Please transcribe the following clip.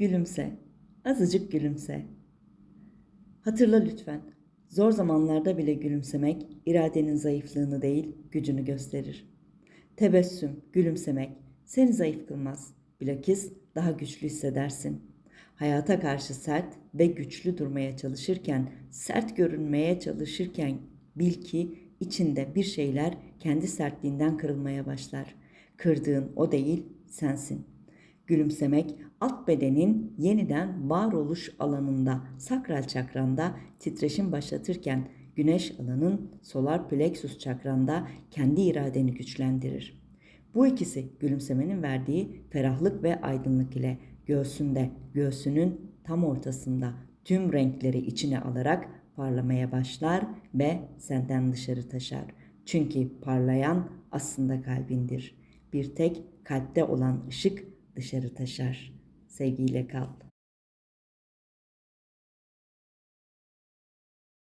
Gülümse, azıcık gülümse. Hatırla lütfen, zor zamanlarda bile gülümsemek iradenin zayıflığını değil, gücünü gösterir. Tebessüm, gülümsemek seni zayıf kılmaz. Bilakis daha güçlü hissedersin. Hayata karşı sert ve güçlü durmaya çalışırken, sert görünmeye çalışırken bil ki içinde bir şeyler kendi sertliğinden kırılmaya başlar. Kırdığın o değil, sensin. Gülümsemek alt bedenin yeniden varoluş alanında, sakral çakranda titreşim başlatırken güneş alanın solar plexus çakranda kendi iradeni güçlendirir. Bu ikisi gülümsemenin verdiği ferahlık ve aydınlık ile göğsünde, göğsünün tam ortasında tüm renkleri içine alarak parlamaya başlar ve senden dışarı taşar. Çünkü parlayan aslında kalbindir. Bir tek kalpte olan ışık dışarı taşar. Sevgiyle kal.